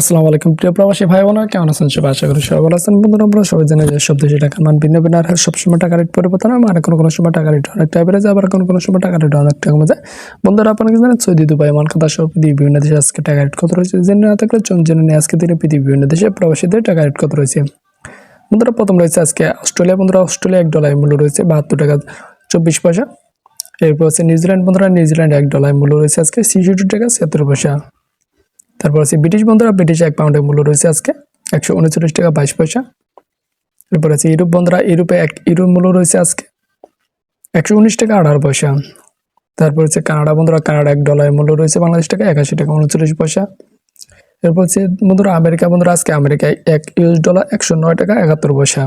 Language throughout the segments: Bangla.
আসসালামু আলাইকুম। প্রিয় প্রবাসী ভাই বোনেরা কেমন আছেন? সবাই আশা করি সবাই ভালো আছেন। বন্ধুরা, আমরা সবাই জানি যে সব দেশে টাকার মান ভিন্ন ভিন্ন, আর সবসময় টাকা রেট পরিবর্তন হয় মানে কোনো কোনো সময় টাকা রেট অনেকটা যায়, আবার কোনো কোনো সময় টাকা রেট অনেকটা কমে যায়। বন্ধুরা, আপনারা কি জানেন? সৌদি, দুবাই মালকাতা সহ পৃথিবীর বিভিন্ন দেশে আজকে টাকা রেট কত রয়েছে? জেনে না থাকলে চলুন জেনে নিয়ে আজকে দিনে পৃথিবীর বিভিন্ন দেশে প্রবাসীদের টাকা রেট কত রয়েছে? বন্ধুরা, প্রথম রয়েছে আজকে অস্ট্রেলিয়া। বন্ধুরা, অস্ট্রেলিয়া এক ডলার মূল্য রয়েছে, বাহাত্তর টাকা চব্বিশ পয়সা। এরপর হচ্ছে নিউজিল্যান্ড। বন্ধুরা, নিউজিল্যান্ড এক ডলার মূল্য রয়েছে আজকে ছিষট্টি টাকা ছিয়াত্তর পয়সা। তারপর আছে ব্রিটিশ বন্ধুরা ব্রিটিশ এক পাউন্ডের মূল্য রয়েছে আজকে একশো উনচল্লিশ টাকা বাইশ পয়সা। এরপর আছে ইউরোপ বন্ধুরা ইউরোপে এক ইউরোর মূল্য রয়েছে আজকে একশো উনিশ টাকা আঠারো পয়সা। তারপর হচ্ছে কানাডা বন্ধুরা কানাডা এক ডলারের মূল্য রয়েছে বাংলাদেশ টাকা একাশি টাকা উনচল্লিশ পয়সা। এরপর হচ্ছে বন্ধুরা আমেরিকা বন্ধুরা আজকে আমেরিকায় এক ইউএস ডলার একশো নয় টাকা একাত্তর পয়সা।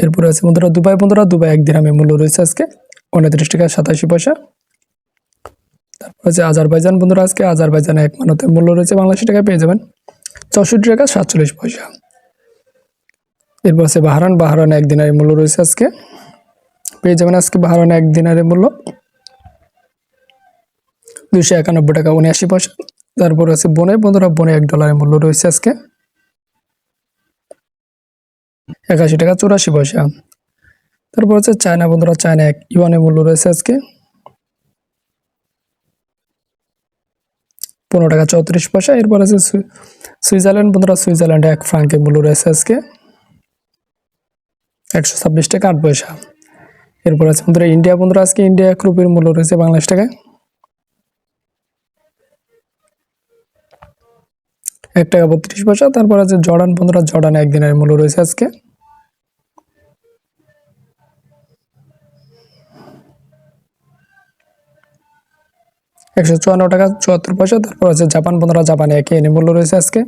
এরপরে আছে বন্ধুরা দুবাই বন্ধুরা দুবাই এক দিরামের মূল্য রয়েছে আজকে উনত্রিশ টাকা সাতাশি পয়সা। তারপর আছে আজারবাইজান বন্ধুরা, আজকে আজারবাইজানে এক মানতের মূল্য রয়েছে বাংলাদেশি টাকা পেয়ে যাবেন চৌষট্টি টাকা সাতচল্লিশ পয়সা। এরপর আছে বাহারান বাহারান এক মূল্য রয়েছে আজকে। পেয়ে যাবেন আজকে বাহারান এক মূল্য দুশো একানব্বই টাকা উনআশি পয়সা। তারপর আছে বনে, বন্ধুরা, বনে এক ডলারের মূল্য রয়েছে আজকে একাশি টাকা চুরাশি পয়সা। তারপর হচ্ছে চায়না, বন্ধুরা, চায়না এক ইউয়ানের মূল্য রয়েছে আজকে পনেরো টাকা চৌত্রিশ পয়সা। এরপর আছে সুই- সুইজারল্যান্ড বন্ধুরা সুইজারল্যান্ডে এক ফ্রাঙ্কের মূল্য রয়েছে আজকে। একশো ছাব্বিশ টাকা আট পয়সা। এরপর আছে বন্ধুরা ইন্ডিয়া। বন্ধুরা আজকে ইন্ডিয়া এক রুপির মূল্য রয়েছে বাংলাদেশ টাকায়। এক টাকা বত্রিশ পয়সা। তারপর আছে জর্ডান। বন্ধুরা জর্ডান একদিনের মূল্য রয়েছে আজকে। একশো চুয়ান্ন টাকা, চুয়াত্তর পয়সা, তারপর আছে জাপান বন্ধুরা জাপানে একই এনে মূল্য রয়েছে আজকে।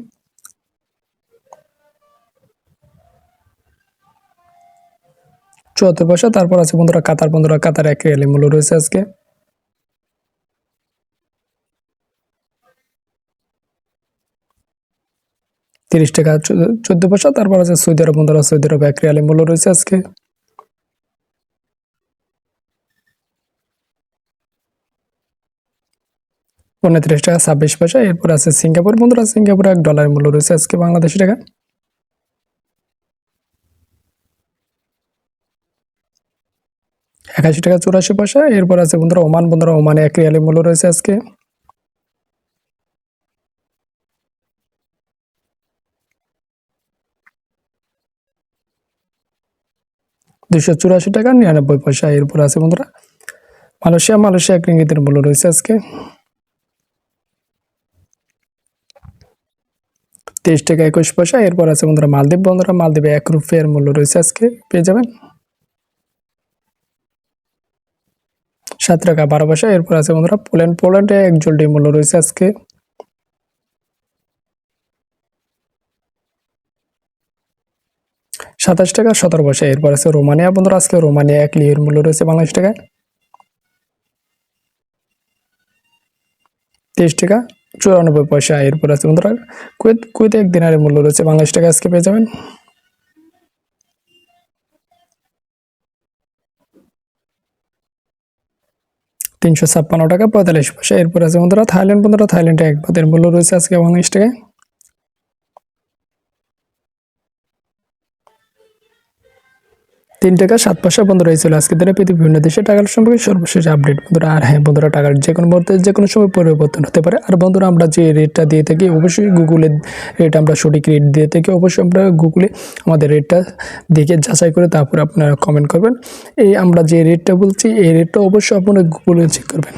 চুয়াত্তর পয়সা, তারপর আছে বন্ধুরা কাতার বন্ধুরা কাতার এক রিয়ালি মূল্য রয়েছে আজকে। তিরিশ টাকা চোদ্দ পয়সা, তারপর আছে সৌদি আরব, বন্ধুরা সৌদি আরব এক রিয়ালি মূল্য রয়েছে আজকে। উনত্রিশ টাকা, ছাব্বিশ পয়সা। এরপর আছে সিঙ্গাপুর। বন্ধুরা, সিঙ্গাপুর এক ডলারের মূল্য রয়েছে আজকে বাংলাদেশি টাকা। একাশি টাকা, চুরাশি পয়সা। এরপর আছে বন্ধুরা, ওমান। বন্ধুরা, ওমানে এক রিয়ালের মূল্য রয়েছে আজকে। দুশো চুরাশি টাকা, নিরানব্বই পয়সা। এরপর আছে বন্ধুরা, মালয়েশিয়া। মালয়েশিয়া এক রিঙ্গিতের মূল্য রয়েছে আজকে। তেইশ টাকা একুশ পয়সা, এরপর আছে বন্ধুরা মালদ্বীপ। বন্ধুরা, মালদ্বীপে এক রুপিয়ার মূল্য রয়েছে আজকে, পেয়ে যাবেন। সাত টাকা বারো পয়সা, এরপর আছে বন্ধুরা পোল্যান্ড। পোল্যান্ডে এক জলটি মূল্য রয়েছে আজকে। সাতাশ টাকা সতেরো পয়সা, এরপর আছে রোমানিয়া। বন্ধুরা, আজকে রোমানিয়া এক লিয়ের মূল্য রয়েছে বাংলাদেশ টাকায়। তেইশ টাকা চুরানব্বই পয়সা এরপর আছে বন্ধুরা। কুয়েত, কুয়েতে এক দিনারের মূল্য রয়েছে বাংলাদেশ টাকা, আজকে পেয়ে যাবেন। তিনশো ছাপ্পান্ন টাকা, পঁয়তাল্লিশ পয়সা এরপর আছে বন্ধুরা। থাইল্যান্ড বন্ধুরা, থাইল্যান্ডে এক ভাতের মূল্য রয়েছে আজকে বাংলাদেশ টাকায়। তিন টাকা, সাত পয়সা বন্ধুরা হয়েছিল আজকে দিনে পৃথিবীর বিভিন্ন দেশে টাকার সম্পর্কে সর্বশেষ আপডেট। বন্ধুরা, আর হ্যাঁ বন্ধুরা, টাকার যে কোনো মুহূর্তে, যে কোনো সময় পরিবর্তন হতে পারে। আর বন্ধুরা, আমরা যে রেটটা দিয়ে থাকি, অবশ্যই গুগলে রেট আমরা সঠিক রেট দিয়ে থাকি। অবশ্যই আমরা গুগলে আমাদের রেটটা দেখে যাচাই করে তারপরে আপনারা কমেন্ট করবেন। এই আমরা যে রেটটা বলছি, এই রেটটা অবশ্যই আপনারা গুগলে চেক করবেন।